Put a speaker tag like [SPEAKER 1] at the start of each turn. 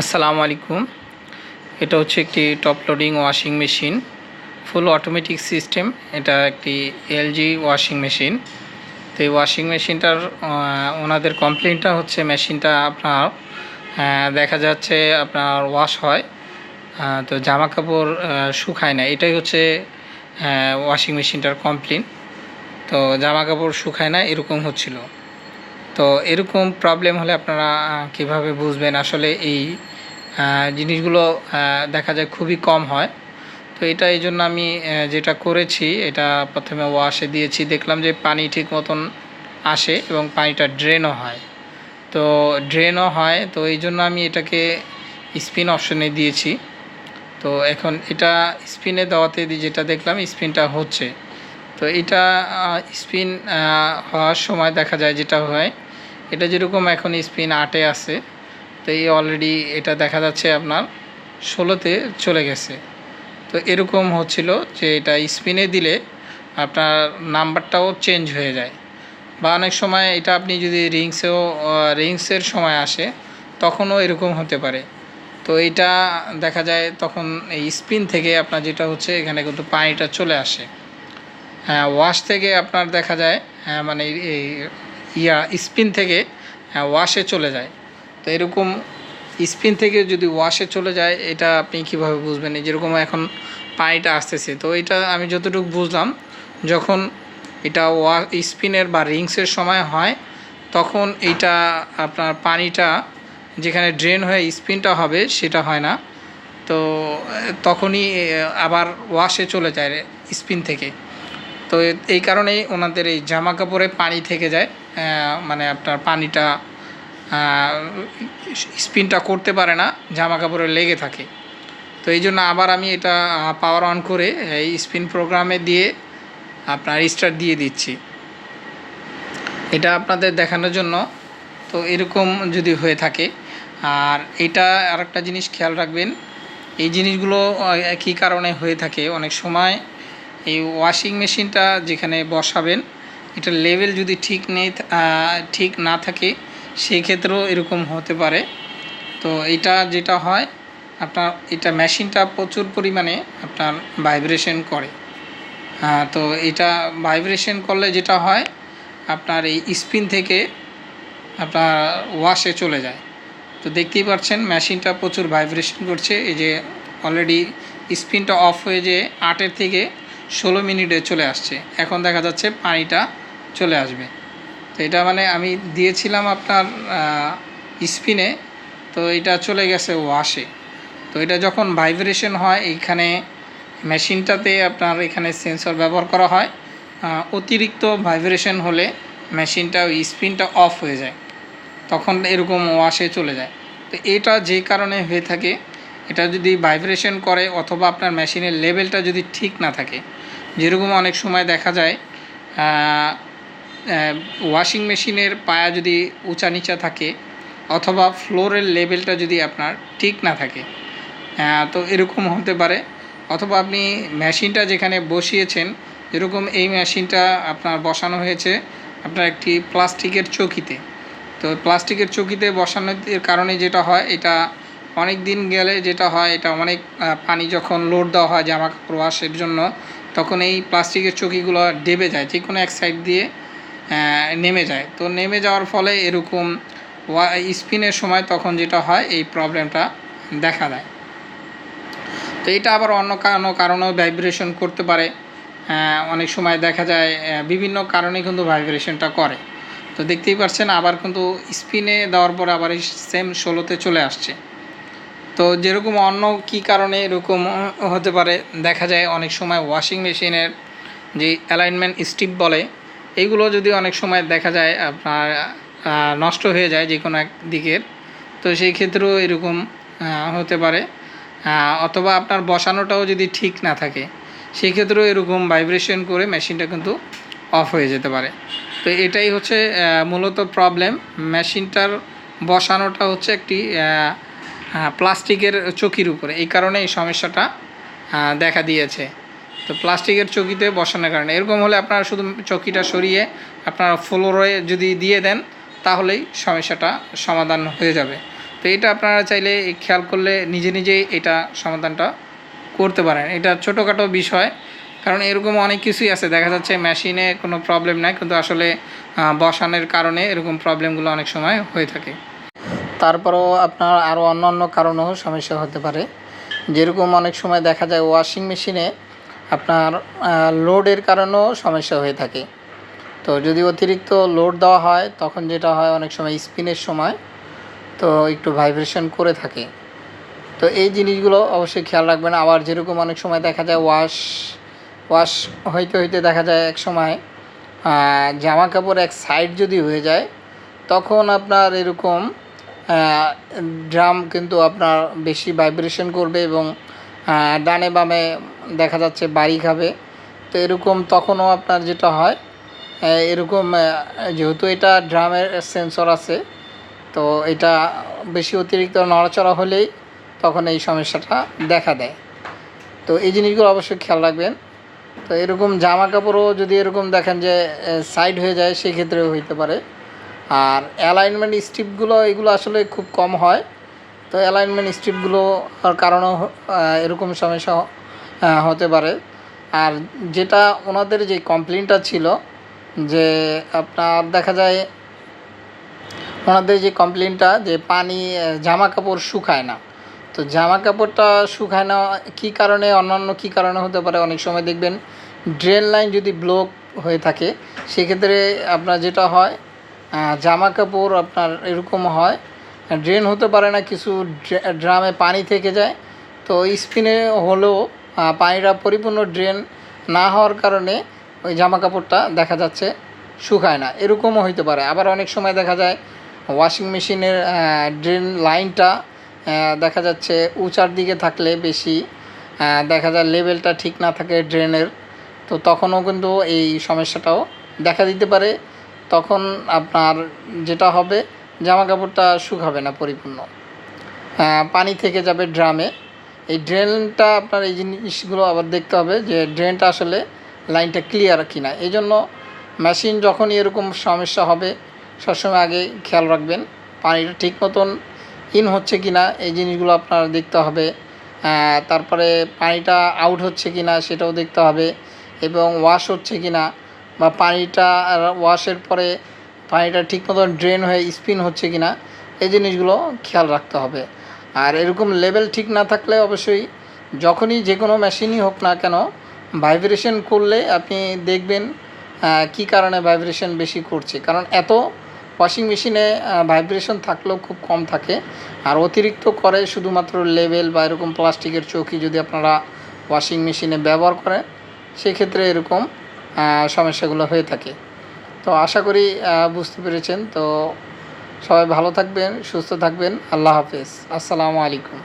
[SPEAKER 1] আসসালামু আলাইকুম। এটা হচ্ছে একটি top loading washing machine full automatic system এটা একটি এলজি ওয়াশিং মেশিন তো এই ওয়াশিং মেশিনটার ওনাদের কমপ্লেনটা হচ্ছে মেশিনটা আপনার দেখা যাচ্ছে আপনার ওয়াশ হয় তো জামা কাপড় শুকায় না। এটাই হচ্ছে ওয়াশিং মেশিনটার কমপ্লেন তো জামা কাপড় শুকায় না, এরকম হচ্ছিল। তো এরকম প্রবলেম হলে আপনারা কীভাবে বুঝবেন? আসলে এই জিনিসগুলো দেখা যায় খুবই কম হয়। তো এটা এই জন্য আমি যেটা করেছি, এটা প্রথমে ওয়াশে দিয়েছি। দেখলাম যে পানি ঠিক মতন আসে এবং পানিটা ড্রেনও হয়। তো ড্রেনও হয়, তো এই জন্য আমি এটাকে স্পিন অপশনে দিয়েছি। তো এখন এটা স্পিনে দেওয়াতে যেটা দেখলাম স্পিনটা হচ্ছে। তো এটা স্পিন হওয়ার সময় দেখা যায় যেটা হয় এটা যেরকম এখন স্পিন আটে আছে তো এই অলরেডি এটা দেখা যাচ্ছে আপনার ষোলোতে চলে গেছে। তো এরকম হচ্ছিল যে এটা স্পিনে দিলে আপনার নাম্বারটাও চেঞ্জ হয়ে যায়। বা অনেক সময় এটা আপনি যদি রিংসেও রিংসের সময় আসে তখনও এরকম হতে পারে। তো এটা দেখা যায় তখন এই স্পিন থেকে আপনার যেটা হচ্ছে এখানে কিন্তু পানিটা চলে আসে। হ্যাঁ ওয়াশ থেকে আপনার দেখা যায় হ্যাঁ, মানে এই ইয়া, স্পিন থেকে ওয়াশে চলে যায়। তো এরকম স্পিন থেকে যদি ওয়াশে চলে যায়, এটা আপনি কীভাবে বুঝবেন? যেরকম এখন পানিটা আসতেছে, তো এটা আমি যতটুকু বুঝলাম, যখন এটা ওয়া, স্পিনের বা রিংসের সময় হয়, তখন এইটা আপনার পানিটা যেখানে ড্রেন হয়ে স্পিনটা হবে, সেটা হয় না। তো, তখনই আবার ওয়াশে চলে যায় স্পিন থেকে। তো এই কারণেই ওনাদের এই জামা কাপড়ে পানি থেকে যায়। মানে আপনার পানিটা স্পিনটা করতে পারে না জামা কাপড়ে লেগে থাকে। তো এই জন্য আবার আমি এটা পাওয়ার অন করে এই স্পিন প্রোগ্রামে দিয়ে আপনার স্টার্ট দিয়ে দিচ্ছি। এটা আপনাদের দেখানোর জন্য। তো এরকম যদি হয়ে থাকে, আর এটা আরেকটা জিনিস খেয়াল রাখবেন, এই জিনিসগুলো কী কারণে হয়ে থাকে? অনেক সময় এই ওয়াশিং মেশিনটা যেখানে বসাবেন এটার লেভেল যদি ঠিক নেই ঠিক না থাকে, সেই ক্ষেত্রেও এরকম হতে পারে। তো এটা যেটা হয়, আপনার এটা মেশিনটা প্রচুর পরিমাণে আপনার ভাইব্রেশন করে। তো এটা ভাইব্রেশন করলে যেটা হয়, আপনার এই স্পিন থেকে আপনার ওয়াশে চলে যায়। তো দেখতেই পাচ্ছেন মেশিনটা প্রচুর ভাইব্রেশন করছে। এই যে অলরেডি স্পিনটা অফ হয়ে যে আটের থেকে ষোলো মিনিটে চলে আসছে। এখন দেখা যাচ্ছে পানিটা চলে আসবে। তো এটা মানে আমি দিয়েছিলাম আপনার স্পিনে, তো এটা চলে গেছে ওয়াশে। তো এটা যখন ভাইব্রেশন হয়, এইখানে মেশিনটাতে আপনার এখানে সেন্সর ব্যবহার করা হয় অতিরিক্ত ভাইব্রেশন হলে মেশিনটা, ওই স্পিনটা অফ হয়ে যায়। তখন এরকম ওয়াশে চলে যায়। তো এটা যে কারণে হয়ে থাকে, এটা যদি ভাইব্রেশন করে অথবা আপনার মেশিনের লেভেলটা যদি ঠিক না থাকে, যেরকম অনেক সময় দেখা যায় ওয়াশিং মেশিনের পায়া যদি উঁচা নিচা থাকে অথবা ফ্লোরের লেভেলটা যদি আপনার ঠিক না থাকে তো এরকম হতে পারে। অথবা আপনি মেশিনটা যেখানে বসিয়েছেন যেরকম এই মেশিনটা আপনার বসানো হয়েছে আপনার একটি প্লাস্টিকের চৌকিতে। তো প্লাস্টিকের চৌকিতে বসানোর কারণে যেটা হয়, এটা অনেক দিন গেলে যেটা হয়, এটা অনেক পানি যখন লোড দেওয়া হয় জামা কাপড় ওয়াশের জন্য, তখন এই প্লাস্টিকের চৌকিগুলো ডেবে যায়। যে কোনো এক সাইড দিয়ে নেমে যায়। তো নেমে যাওয়ার ফলে এরকম স্পিনের সময় তখন যেটা হয়, এই প্রবলেমটা দেখা দেয়। তো এটা আবার অন্য কোনো কারণেও ভাইব্রেশন করতে পারে। অনেক সময় দেখা যায় বিভিন্ন কারণে কিন্তু ভাইব্রেশনটা করে। তো দেখতেই পাচ্ছেন আবার কিন্তু স্পিনে দেওয়ার পর আবার এই সেম ষোলোতে চলে আসছে। তো যেরকম অন্য কি কারণে এরকম হতে পারে, দেখা যায় অনেক সময় ওয়াশিং মেশিনের যে অ্যালাইনমেন্ট স্টিপ বলে এইগুলো যদি অনেক সময় দেখা যায়, আপনার নষ্ট হয়ে যায় যে কোনো এক দিকের, তো সেই ক্ষেত্রেও এরকম হতে পারে। অথবা আপনার বসানোটাও যদি ঠিক না থাকে, সেই ক্ষেত্রেও এরকম ভাইব্রেশন করে মেশিনটা কিন্তু অফ হয়ে যেতে পারে। তো এটাই হচ্ছে মূলত প্রবলেম মেশিনটার বসানোটা হচ্ছে একটি প্লাস্টিকের চকির উপরে। এই কারণে এই সমস্যাটা দেখা দিয়েছে। তো প্লাস্টিকের চকিতে বসানোর কারণে। এরকম হলে আপনারা শুধু চকিটা সরিয়ে আপনারা ফ্লোরে যদি দিয়ে দেন, তাহলেই সমস্যাটা সমাধান হয়ে যাবে। তো এটা আপনারা চাইলে খেয়াল করলে নিজে নিজেই এটা সমাধানটা করতে পারেন। এটা ছোটোখাটো বিষয়, কারণ এরকম অনেক কিছুই আছে। দেখা যাচ্ছে মেশিনে কোনো প্রবলেম নাই, কিন্তু আসলে বসানোর কারণে এরকম প্রবলেমগুলো অনেক সময় হয়ে থাকে। তারপরেও আপনার আরও অন্য অন্য কারণেও সমস্যা হতে পারে। যেরকম অনেক সময় দেখা যায় ওয়াশিং মেশিনে আপনার লোডের কারণেও সমস্যা হয়ে থাকে। তো যদি অতিরিক্ত লোড দেওয়া হয়, তখন যেটা হয় অনেক সময় স্পিনের সময়, তো একটু ভাইব্রেশন করে থাকে। তো এই জিনিসগুলো অবশ্যই খেয়াল রাখবেন। আবার যেরকম অনেক সময় দেখা যায় ওয়াশ ওয়াশ হইতে হইতে দেখা যায় এক সময় জামা কাপড় এক সাইড যদি হয়ে যায়, তখন আপনার এরকম ড্রাম কিন্তু আপনার বেশি ভাইব্রেশন করবে এবং ডানে বামে দেখা যাচ্ছে বাড়ি খাবে। তো এরকম তখনও আপনার যেটা হয় এরকম যেহেতু এটা ড্রামের সেন্সর আছে, তো এটা বেশি অতিরিক্ত নড়াচড়া হলেই তখন এই সমস্যাটা দেখা দেয়। তো এই জিনিসগুলো অবশ্যই খেয়াল রাখবেন। তো এরকম জামা কাপড়ও যদি এরকম দেখেন যে সাইড হয়ে যায়, সেক্ষেত্রেও হইতে পারে। আর অ্যালাইনমেন্ট স্ট্রিপগুলো এগুলো আসলে খুব কম হয়। তো অ্যালাইনমেন্ট স্ট্রিপগুলো কারণেও এরকম সমস্যা হতে পারে। আর যেটা ওনাদের যে কমপ্লেনটা ছিল যে আপনার দেখা যায়, ওনাদের যে কমপ্লেনটা যে পানি জামা কাপড় শুকায় না। তো জামা কাপড়টা শুকায় না কী কারণে, অন্যান্য কী কারণে হতে পারে অনেক সময় দেখবেন ড্রেন লাইন যদি ব্লক হয়ে থাকে, সেক্ষেত্রে আপনার যেটা হয় জামা কাপড় আপনার এরকম হয় ড্রেন হতে পারে না, কিছু ড্রামে পানি থেকে যায়। তো স্পিনে হলেও পানিটা পরিপূর্ণ ড্রেন না হওয়ার কারণে ওই জামা কাপড়টা দেখা যাচ্ছে শুকায় না। এরকমও হইতে পারে। আবার অনেক সময় দেখা যায় ওয়াশিং মেশিনের ড্রেন লাইনটা দেখা যাচ্ছে উঁচার দিকে থাকলে বেশি দেখা যায় লেভেলটা ঠিক না থাকে ড্রেনের তো তখনও কিন্তু এই সমস্যাটাও দেখা দিতে পারে। তখন আপনার যেটা হবে জামা কাপড়টা শুকাবে না পরিপূর্ণ। পানি থেকে যাবে ড্রামে। এই ড্রেনটা আপনার এই জিনিসগুলো আবার দেখতে হবে যে ড্রেনটা আসলে লাইনটা ক্লিয়ার কিনা। এই জন্য মেশিন যখনই এরকম সমস্যা হবে, সবসময় আগে খেয়াল রাখবেন, পানিটা ঠিক মতন ইন হচ্ছে কি না এই জিনিসগুলো আপনার দেখতে হবে। তারপরে পানিটা আউট হচ্ছে কি না সেটাও দেখতে হবে এবং ওয়াশ হচ্ছে কি না বা পানিটা ওয়াশের পরে পানিটা ঠিক মতন ড্রেন হয়ে স্পিন হচ্ছে কি না এই জিনিসগুলো খেয়াল রাখতে হবে। আর এরকম লেভেল ঠিক না থাকলে অবশ্যই যখনই যে কোনো মেশিনই হোক না কেন ভাইব্রেশন করলে আপনি দেখবেন কী কারণে ভাইব্রেশন বেশি করছে। কারণ এত ওয়াশিং মেশিনে ভাইব্রেশন থাকলেও খুব কম থাকে। আর অতিরিক্ত করে শুধুমাত্র লেভেল বা এরকম প্লাস্টিকের চৌকি যদি আপনারা ওয়াশিং মেশিনে ব্যবহার করেন, সেক্ষেত্রে এরকম সমস্যাগুলো হয়ে থাকে। তো আশা করি বুঝতে পেরেছেন। তো সবাই ভালো থাকবেন, সুস্থ থাকবেন। আল্লাহ হাফেজ। আসসালামু আলাইকুম।